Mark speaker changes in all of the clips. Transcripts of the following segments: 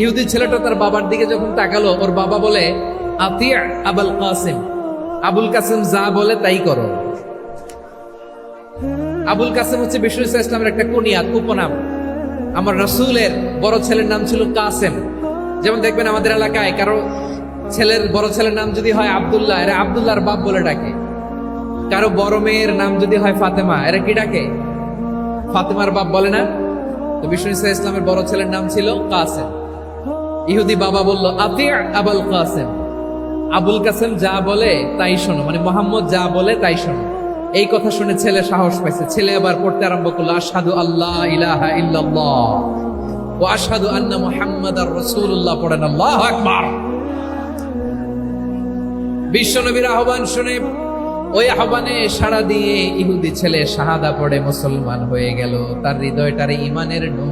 Speaker 1: ইহুদি ছেলেটা তার বাবার দিকে যখন তাকালো, ওর বাবা বলে আতিয়া আবুল কাসিম। আবুল কাসিম যা বলে তাই করো। আবুল কাসিম হচ্ছে বিশ্ব ইসলামের একটা কুনিয়াত উপনাম আমার রসুলের বড় ছেলের নাম ছিল কাসেম। যেমন দেখবেন আমাদের এলাকায় কারও ছেলের বড় ছেলের নাম যদি হয় আব্দুল্লাহ, এরা আবদুল্লাহর বাপ বলে ডাকে। কারও বড় মেয়ের নাম যদি হয় ফাতেমা, এরা কি ডাকে? ফাতেমার বাপ বলে না? তো বিষ্ণু ইসলামের বড় ছেলের নাম ছিল কাসেম। ইহুদি বাবা বলল আতিয়া আবুল কাসেম। আবুল কাসেম যা বলে তাই শোনো মানে মোহাম্মদ যা বলে তাই শোনো। এই কথা শুনে ছেলে সাহস পাইছে। ছেলে আবার পড়তে আরম্ভ করল আসাদু আল্লাহ ইলাহা ইল্লাল্লাহ ও আসাদু আন্না মুহাম্মাদার রাসূলুল্লাহ। পড়েন, আল্লাহু বিশ্বনবীর আহ্বান শুনে ওই আহ্বানে সাড়া দিয়ে ইহুদি ছেলে শাহাদা পড়ে মুসলমান হয়ে গেল। তার হৃদয়টারে ইমানের নূর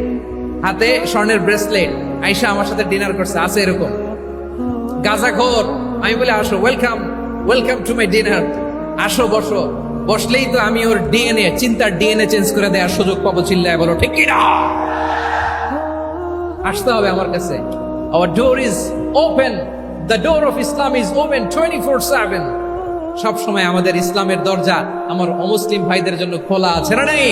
Speaker 1: হাতে স্বর্ণের ব্রেসলেট আইসা আমার সাথে ডিনার করছে, আছে এরকম। গাজাখোর আমি বলে, আসো welcome welcome to my dinner আসো, বসো। বসলেই তো আমি ওর ডিএনএ চিন্তার ডিএনএ চেঞ্জ করে দেওয়ার সুযোগ পাবো, চিল্লায় বলো, ঠিক কি না আসতে হবে আমার কাছে। Our door is open the door of Islam is open twenty four seven সব সময় আমাদের ইসলামের দরজা আমার অমুসলিম ভাইদের জন্য খোলা আছে না নেই?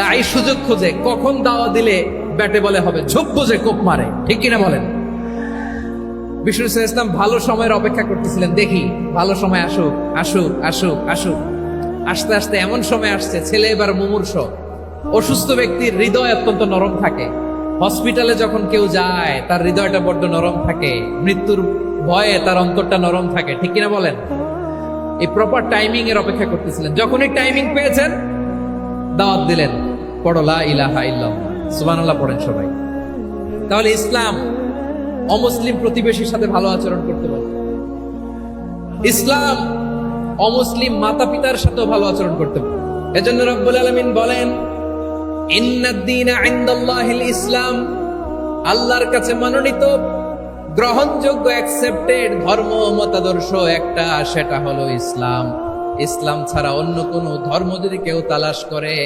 Speaker 1: দায়ী সুযোগ খোঁজে, কখন দাওয়া দিলে ব্যাটে বলে হবে, ঝোপ বোঝে কোপ মারে, ঠিক কিনা বলেন? বিষ্ণু ইসলাম ভালো সময়ের অপেক্ষা করতেছিলেন, দেখি, ভালো সময় আসুক আসুক আসুক আসুক। আস্তে আস্তে এমন সময় আসছে, ছেলে এবার মুমূর্ষ। অসুস্থ ব্যক্তির হৃদয় অত্যন্ত নরম থাকে। হসপিটালে যখন কেউ যায়, তার হৃদয়টা বড্ড নরম থাকে। মৃত্যুর ভয়ে তার অন্তরটা নরম থাকে, ঠিক কিনা বলেন? এই প্রপার টাইমিং এর অপেক্ষা করতেছিলেন। যখনই টাইমিং পেয়েছেন, দাওয়াত দিলেন। পড়লা ইলাহা পড়েন সবাই। তাহলে ইসলাম অমুসলিম প্রতিবেশীর সাথে ভালো আচরণ করতে বলে ইসলাম অমুসলিম মাতা পিতার সাথেও ভালো আচরণ করতে বলে এজন্য রব্বুল আলামিন বলেন ইসলাম। আল্লাহর কাছে মনোনীত গ্রহণযোগ্য, অ্যাকসেপ্টেড ধর্ম মতাদর্শ একটা, সেটা হলো ইসলাম। ইসলাম ছাড়া অন্য কোন ধর্ম যদি কেউ তালাশ করে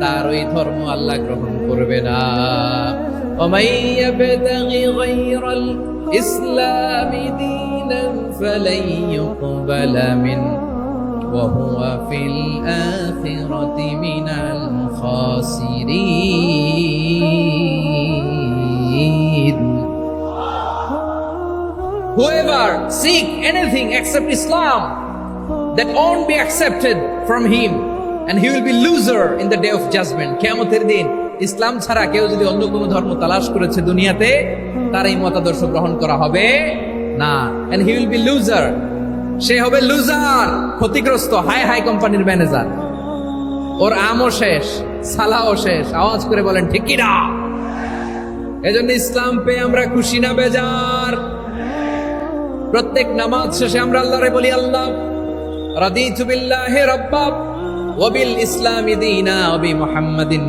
Speaker 1: তার ওই ধর্ম আল্লাহ গ্রহণ করবে না ومن يبتغ غير الإسلام دينا فلن يقبل منه وهو في الآخرة من الخاسرين Whoever seek anything except Islam, that won't be accepted from him, and he will be loser in the day of judgment. কেয়ামতের দিন ইসলাম ছাড়া কেউ যদি অন্য কোনো ধর্ম তালাশ করেছে দুনিয়াতে তার এই মতাদর্শ গ্রহণ করা হবে না। And he will be loser সে হবে লুজার ক্ষতিগ্রস্ত হাই হাই কোম্পানির ম্যানেজার ওর আমও শেষ সালাও শেষ। আওয়াজ করে বলেন ঠিকিরা এজন্য ইসলাম পেয়ে আমরা খুশি না বেজার। প্রত্যেক নামাজ শেষে আমরা আল্লাহরে বলি আল্লাহ রাদিতু বিল্লাহি রাব্বা ওয়া বিল ইসলামি দীনা ওয়া বি মুহাম্মাদিন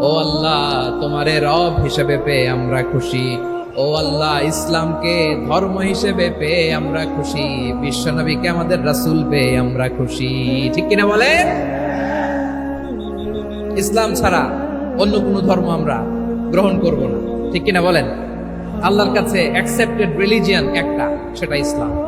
Speaker 1: ও আল্লাহ, তোমারে রব হিসেবে পেয়ে আমরা খুশি। ও আল্লাহ, ইসলামকে ধর্ম হিসেবে পেয়ে আমরা খুশি। বিশ্বনবীকে আমাদের রাসূল পেয়ে আমরা খুশি। ঠিক কিনা বলে ইসলাম ছাড়া অন্য কোনো ধর্ম আমরা গ্রহণ করব না। ঠিক কিনা বলেন? আল্লাহর কাছে অ্যাকসেপ্টেড রিলিজিয়ান একটা, সেটা ইসলাম।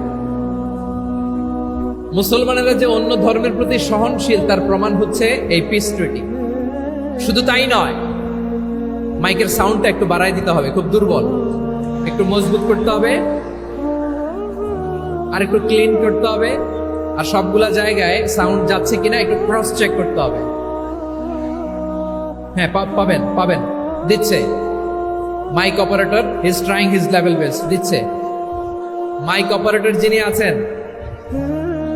Speaker 1: মুসলমানেরা যে অন্য ধর্মের প্রতি সহনশীল, তার প্রমাণ হচ্ছে এই পিস ট্রিটি শুধু তাই নয়, মাইকের সাউন্ডটা একটু বাড়াই দিতে হবে, খুব দুর্বল। একটু মজবুত করতে হবে, আর একটু ক্লিন করতে হবে, আর সবগুলা জায়গায় সাউন্ড যাচ্ছে কিনা একটু ক্রস চেক করতে হবে। হ্যাঁ পাবেন পাবেন, দিচ্ছে। Mic operator his trying his level best দিচ্ছে। মাইক অপারেটর যিনি আছেন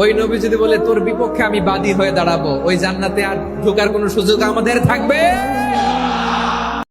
Speaker 1: ওই নবী যদি বলে, তোর বিপক্ষে আমি বাদী হয়ে দাঁড়াবো, ওই জান্নাতে আর ঢোকার কোনো সুযোগ আমাদের থাকবে?